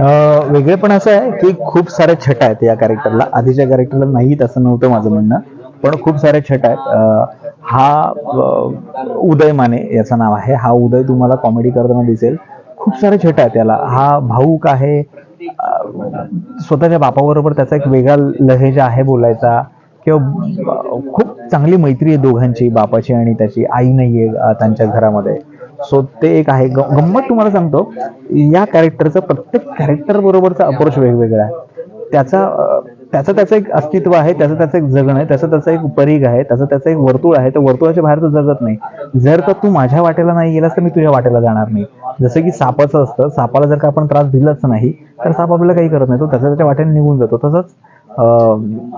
वेगळे वेगळेपण असं आहे की खूप साऱ्या छटा आहेत या कॅरेक्टरला आधीच्या कॅरेक्टरला नाहीत असं नव्हतं माझं म्हणणं. पण खूप साऱ्या छटा आहेत. हा उदय माने याचं नाव आहे. हा उदय तुम्हाला कॉमेडी करताना दिसेल. खूप सारे छटा आहेत त्याला हा भाऊक आहे. स्वतःच्या बापाबरोबर त्याचा एक वेगळा लहेजा आहे बोलायचा. किंवा खूप चांगली मैत्री आहे दोघांची बापाची आणि त्याची. आई नाहीये त्यांच्या घरामध्ये. सो ते एक आहे. गंमत तुम्हाला सांगतो. या कॅरेक्टरचं प्रत्येक कॅरेक्टर बरोबरचा अप्रोच वेगवेगळा आहे. त्याचा त्याचं त्याचं एक अस्तित्व आहे त्याचं त्याचं एक जगणं आहे त्याचं त्याचं एक परीघ आहे त्याचं त्याचं एक वर्तुळ आहे. तर वर्तुळाच्या बाहेर तो जगत नाही. जर का तू माझ्या वाटेला नाही गेलास तर मी तुझ्या वाटेला जाणार नाही. जसं की सापाचं असतं. सापाला जर का आपण त्रास दिलाच नाही तर साप आपल्याला काही करत नाही. तो त्याच्या त्याच्या वाटेने निघून जातो. तसंच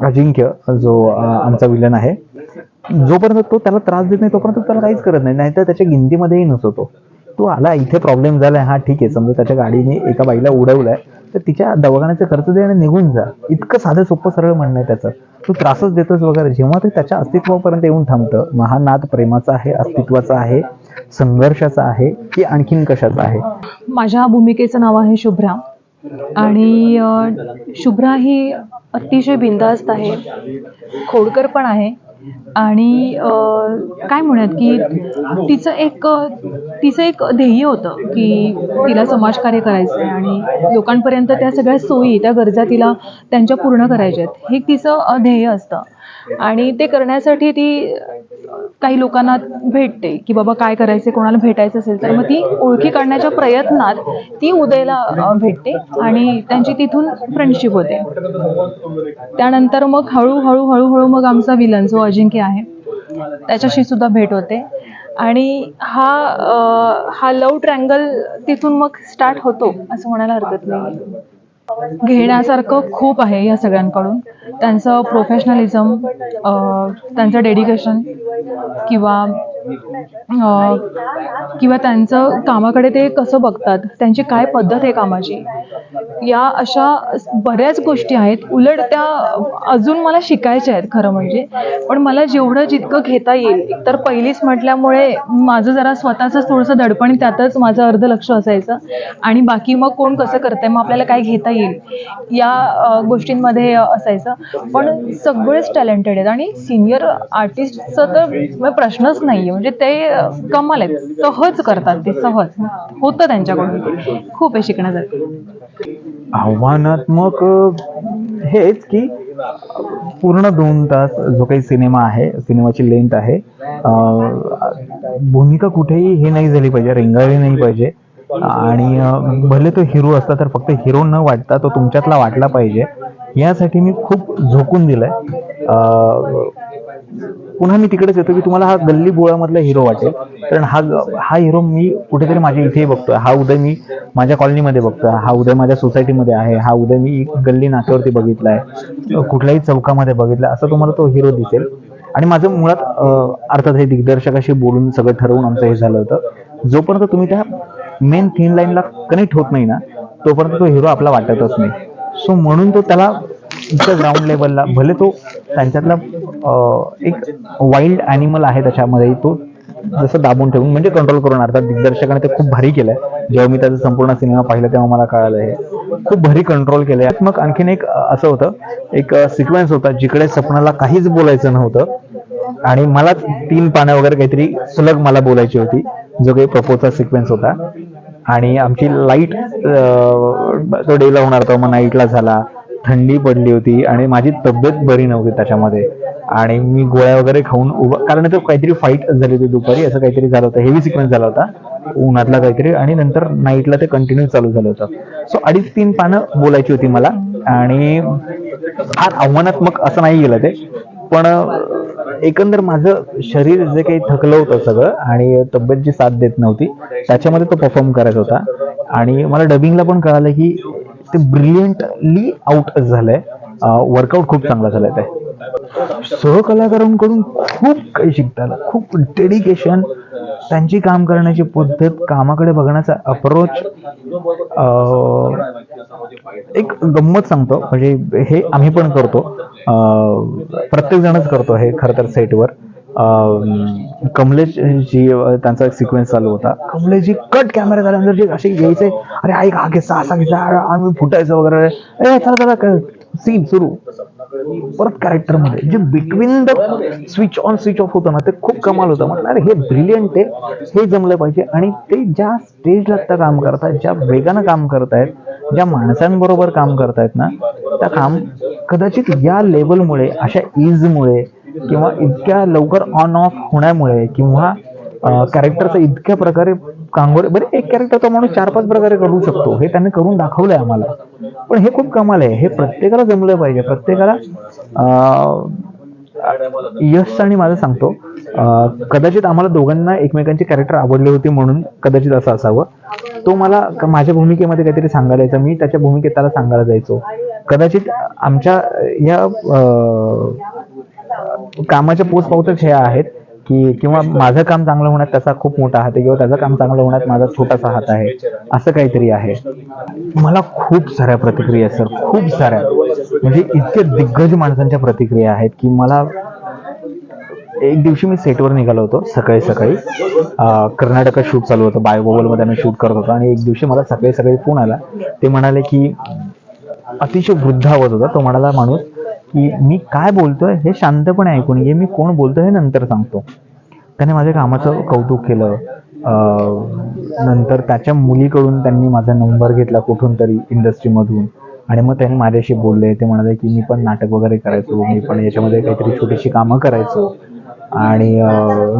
अजिंक्य जो आमचा विलन आहे जोपर्यंत तो त्याला त्रास देत नाही तोपर्यंत त्याला काहीच करत नाही. नाहीतर त्याच्या गिनतीमध्येही नसतो तो. आला इथे प्रॉब्लेम झालाय. हा ठीक आहे. समजा त्याच्या गाडीने एका बाईला उडवलाय तर तिच्या दवाखान्याचा खर्च दे आणि निघून जा. इतकं साधं सोपं सरळ म्हणणं आहे त्याचं. तू त्रासच देतोस वगैरे. जेव्हा ते त्याच्या अस्तित्वापर्यंत येऊन थांबतं महानाद प्रेमाचा आहे अस्तित्वाचा आहे संघर्षाचा आहे की आणखीन कशाचा आहे? माझ्या भूमिकेचं नाव आहे शुभ्रा. आणि शुभ्रा ही अतिशय बिंदास्त आहे. खोडकर पण आहे. आणि अ, काय म्हणूयात की तिचं एक तिचं एक ध्येय होतं की तिला समाजकार्य करायचं आहे आणि लोकांपर्यंत त्या सगळ्या सोयी त्या गरजा तिला त्यांच्या पूर्ण करायच्या आहेत. हे तिचं ध्येय असतं. आणि ते करण्यासाठी ती काही लोकांना भेटते की बाबा काय करायचे कोणाला भेटायचं असेल तर मग ती ओळखी काढण्याच्या प्रयत्नात ती उदयला भेटते आणि त्यांची तिथून फ्रेंडशिप होते. त्यानंतर मग हळूहळू हळूहळू मग आमचा विलन जो अजिंक्य आहे त्याच्याशी सुद्धा भेट होते. आणि हा हा लव ट्रँगल तिथून मग स्टार्ट होतो असं म्हणायला हरकत नाही. घेण्यासारखं खूप आहे या सगळ्यांकडून. त्यांचं प्रोफेशनलिझम त्यांचं डेडिकेशन किंवा किंवा त्यांचं कामाकडे ते कसं बघतात? त्यांची काय पद्धत आहे कामाची? या अशा बऱ्याच गोष्टी आहेत. उलट त्या अजून मला शिकायच्या आहेत खरं म्हणजे. पण मला जेवढं जितकं घेता येईल तर पहिलीच म्हटल्यामुळे माझं जरा स्वतःचं थोडंसं दडपण त्यातच माझं अर्ध लक्ष असायचं. आणि बाकी मग कोण कसं करतंय मग आपल्याला काय घेता येईल या गोष्टींमध्ये असायचं. पण सगळेच टॅलेंटेड आहेत. आणि सिनियर आर्टिस्टचं तर प्रश्नच नाही आहे म्हणजे ते कमाल आहेत. सहज करतात ते सहज. होतं त्यांच्याकडून. ते खूप आहे शिकण्यासारखं. आव्हानात्मक हेच की पूर्ण दोन तास जो काही सिनेमा आहे सिनेमाची लेंथ आहे भूमिका कुठेही हे नाही झाली पाहिजे रेंगाळली नाही पाहिजे. आणि भले तो हिरो असता तर फक्त हिरो न वाटता तो तुमच्यातला वाटला पाहिजे. यासाठी मी खूप झोकून दिलंय. पुन्हा मी तिकडेच येतो की तुम्हाला हा गल्ली बोळामधला हिरो वाटेल. कारण हा हा हिरो मी कुठेतरी माझ्या इथेही बघतोय. हा उदय मी माझ्या कॉलनीमध्ये बघतोय. हा उदय माझ्या सोसायटीमध्ये आहे. हा उदय मी गल्ली नाक्यावरती बघितलाय. कुठल्याही चौकामध्ये बघितलाय असं तुम्हाला तो हिरो दिसेल. आणि माझं मुळात अर्थात हे दिग्दर्शकाशी बोलून सगळं ठरवून आमचं हे झालं होतं. जोपर्यंत तुम्ही त्या मेन थीन लाईनला कनेक्ट होत नाही ना तोपर्यंत तो हिरो आपला वाटतच नाही. सो म्हणून तो त्याला इथं ग्राउंड लेवलला भले तो त्यांच्यातला एक वाईल्ड ॲनिमल आहे त्याच्यामध्ये तो जसं दाबून ठेवून म्हणजे कंट्रोल करून अर्थात दिग्दर्शकाने ते खूप भारी केलंय. जेव्हा मी त्याचा संपूर्ण सिनेमा पाहिला तेव्हा मला कळालं हे. खूप भारी कंट्रोल केलंय. मग आणखीन एक असं होतं. एक सिक्वेन्स होता जिकडे सपनाला काहीच बोलायचं नव्हतं. आणि मला तीन पानं वगैरे काहीतरी सुलग मला बोलायची होती. जो काही प्रपोजचा सिक्वेन्स होता. आणि आमची लाइट तो डेला होणार होता. मग नाईटला झाला. थंडी पडली होती आणि माझी तब्येत बरी नव्हती त्याच्यामध्ये. आणि मी गोळ्या वगैरे खाऊन उभा कारण तो काहीतरी फाईट झाली होती दुपारी असं काहीतरी झालं होतं. हेवी सिक्वेन्स झाला होता. उन्हातला काहीतरी आणि नंतर नाईटला ते कंटिन्यू चालू झालं होतं. सो अडीच तीन पानं बोलायची होती मला आणि फार आव्हानात्मक असं नाही गेलं ते. पण एकंदर माझं शरीर जे काही थकलं होतं सगळं आणि तब्येत जी साथ देत नव्हती त्याच्यामध्ये तो परफॉर्म करायचा होता. आणि मला डबिंगला पण कळालं की ते ब्रिलियंटली आउट झालंय. वर्कआउट खूप चांगला झालाय ते. सहकलाकारांकडून खूप काही शिकता आलं. खूप डेडिकेशन त्यांची काम करण्याची पद्धत कामाकडे बघण्याचा अप्रोच एक गंमत सांगतो. म्हणजे हे आम्ही पण करतो. प्रत्येक जणच करतो हे खरं तर सेटवर कमलेश जी त्यांचा एक सिक्वेन्स चालू होता. कमलेशजी कट कॅमेरा झाल्यानंतर जे असे घ्यायचे अरे ऐक हा किस्सा असा किस्सा आम्ही फुटायचं वगैरे. ए चला चला सीन सुरू. परत कॅरेक्टरमध्ये जे between the switch on switch off होतं ना ते खूप कमाल होतं. म्हटलं अरे हे ब्रिलियंट आहे. हे जमलं पाहिजे. आणि ते ज्या स्टेजला त्या काम करतायत ज्या वेगानं काम करतायत ज्या माणसांबरोबर काम करतायत ना त्या काम कदाचित या लेवलमुळे अशा इजमुळे किंवा इतक्या लवकर ऑन ऑफ होण्यामुळे किंवा कॅरेक्टरचं इतक्या प्रकारे कांगोरे बरे एक कॅरेक्टरचा माणूस चार पाच प्रकारे करू शकतो हे त्यांनी करून दाखवलंय आम्हाला. पण हे खूप कमाल आहे हे प्रत्येकाला जमलं पाहिजे प्रत्येकाला यश आणि माझं सांगतो कदाचित आम्हाला दोघांना एकमेकांचे कॅरेक्टर आवडले होते म्हणून कदाचित असं असावं. तो मला माझ्या भूमिकेमध्ये काहीतरी सांगायला यायचा मी त्याच्या भूमिकेत त्याला सांगायला जायचो. कदाचित आमच्या या कामाच्या पोच पावतच हे आहेत की किंवा माझं काम चांगलं होण्यात त्याचा खूप मोठा हात आहे किंवा त्याचं काम चांगलं होण्यात माझा छोटासा हात आहे असं काहीतरी आहे. मला खूप साऱ्या प्रतिक्रिया सर. खूप साऱ्या. म्हणजे इतके दिग्गज माणसांच्या प्रतिक्रिया आहेत की मला एक दिवशी मी सेटवर निघालो होतो सकाळी सकाळी. कर्नाटकात शूट चालू होतं. बायोबोबलमध्ये आम्ही शूट करत होतो आणि एक दिवशी मला सकाळी सकाळी फोन आला. ते म्हणाले की अतिशय वृद्ध आवाज होता. तो म्हणाला माणूस की मी काय बोलतोय हे शांतपणे ऐकून घे. मी कोण बोलतोय हे नंतर सांगतो. त्याने माझ्या कामाचं कौतुक केलं. नंतर त्याच्या मुलीकडून त्यांनी माझा नंबर घेतला कुठून तरी इंडस्ट्रीमधून. आणि मग त्यांनी माझ्याशी बोलले. ते म्हणाले की मी पण नाटक वगैरे करायचो. मी पण याच्यामध्ये काहीतरी छोटीशी कामं करायचो. आणि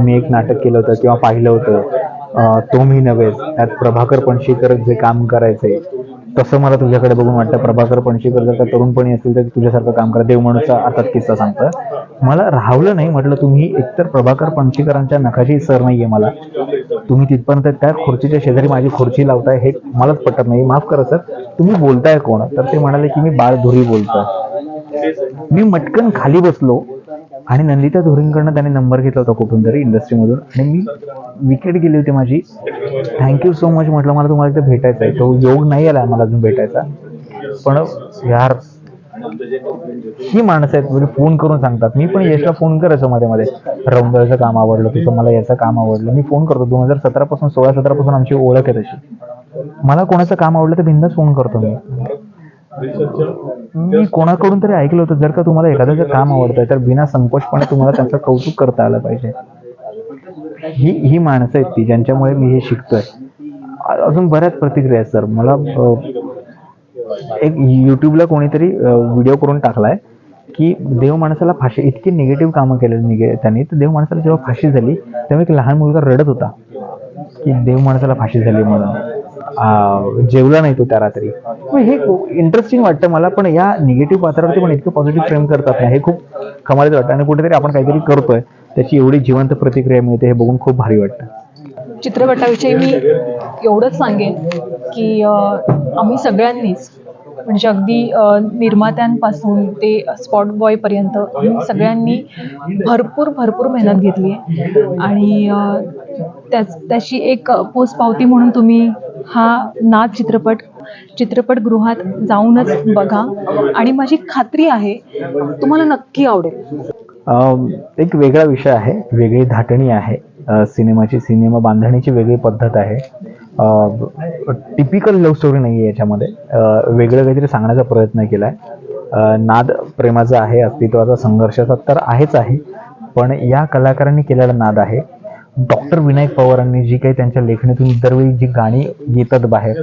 मी एक नाटक केलं होतं किंवा पाहिलं होतं. तो मी नव्हे. त्यात प्रभाकर पणशीकर जे काम करायचंय तसं मला तुझ्याकडे बघून वाटतं प्रभाकर पणशीकर जर का तरुणपणी असेल तर तुझ्यासारखं काम करा देव माणूसचा अर्थात किस्सा सांगतं. मला राहवलं नाही म्हटलं तुम्ही एकतर प्रभाकर पणशीकरांच्या नखाची सर नाहीये मला. तुम्ही तिथपर्यंत त्या खुर्चीच्या शेजारी माझी खुर्ची लावताय हे मलाच पटत नाही. माफ करा सर तुम्ही बोलताय कोण? तर ते म्हणाले की मी बाळ धुरी बोलतोय. मी मटकन खाली बसलो आणि नंदिता धुरींकडनं त्याने नंबर घेतला होता कुठून तरी इंडस्ट्रीमधून. आणि मी विकेट गेली होती माझी. थँक्यू सो मच म्हटलं मला तुम्हाला इथे भेटायचं आहे. तो योग नाही आला मला अजून भेटायचा. पण यार ही माणसं आहेत म्हणजे फोन करून सांगतात. मी पण यशला फोन करायचो मध्ये मध्ये. रौंदळचं काम आवडलं तुझं मला याचं काम आवडलं. मी फोन करतो. दोन हजार सतरा पासून सोळा सतरा पासून आमची ओळख आहे तशी. मला कोणाचं काम आवडलं तर बिंदास फोन करतो मी. मी कोणाकडून तरी ऐकलं होतं जर का तुम्हाला एखाद्याचं काम आवडतंय तर बिना संकोचपणे तुम्हाला त्यांचं कौतुक करता आलं पाहिजे. ही ही माणसं आहेत ती ज्यांच्यामुळे मी हे शिकतोय. अजून बऱ्याच प्रतिक्रिया आहेत सर. मला एक युट्यूबला कोणीतरी व्हिडिओ करून टाकलाय की देव माणसाला फाशी इतकी निगेटिव्ह कामं केलेली निगे त्यांनी तर देव माणसाला जेव्हा फाशी झाली तेव्हा एक लहान मुलगा रडत होता की देव माणसाला फाशी झाली म्हणून. जेवला नाही तो त्या रात्री. हे इंटरेस्टिंग वाटतं मला पण या निगेटिव्ह पात्रावरती पण इतकं पॉझिटिव्ह फ्रेम करतात ना हे खूप कमालीचं वाटतं. आणि कुठेतरी आपण काहीतरी करतोय त्याची एवढी जिवंत प्रतिक्रिया मिळते हे बघून खूप भारी वाटतं. चित्रपटाविषयी मी एवढंच सांगेन की आम्ही सगळ्यांनीच म्हणजे अगदी निर्मात्यांपासून ते स्पॉट बॉयपर्यंत सगळ्यांनी भरपूर भरपूर मेहनत घेतली आहे. आणि त्याच त्याची एक पोचपावती म्हणून तुम्ही हा नाद चित्रपट चित्रपटगृहात जाऊनच बघा. आणि माझी खात्री आहे तुम्हाला नक्की आवडेल. एक वेगळा विषय आहे वेगळी धाटणी आहे. सिनेमाची सिनेमा बांधणीची वेगळी पद्धत आहे. टिपिकल लव्ह स्टोरी नाही आहे याच्यामध्ये. वेगळं काहीतरी सांगण्याचा प्रयत्न केला आहे नाद प्रेमाचा आहे अस्तित्वाचा संघर्षाचा तर आहेच आहे. पण या कलाकारांनी केलेला नाद आहे डॉक्टर विनायक पवारांनी जी काही त्यांच्या लेखणीतून दरवेळी जी गाणी येतात बाहेर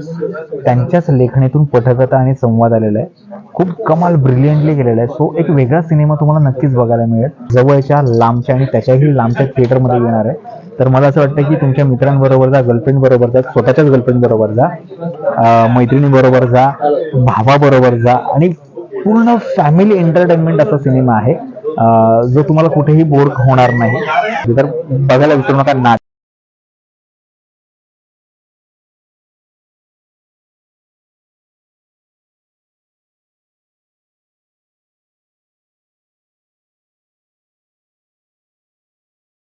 त्यांच्याच लेखणीतून पटकथा आणि संवाद आलेला आहे. खूप कमाल ब्रिलियंटली केलेला आहे. सो एक वेगळा सिनेमा तुम्हाला नक्कीच बघायला मिळेल. जवळच्या लांबच्या आणि त्याच्याही लांबच्या थिएटरमध्ये येणार आहे. तर मला असं वाटतं की तुमच्या मित्रांबरोबर जा गर्लफ्रेंड बरोबर जा स्वतःच्याच गर्लफ्रेंड बरोबर जा मैत्रिणी बरोबर जा भावाबरोबर जा आणि पूर्ण फॅमिली एंटरटेनमेंट असा सिनेमा आहे. जो तुम्हाला कुठेही बोर होणार नाही. तर बघायला विसरू नका. नाट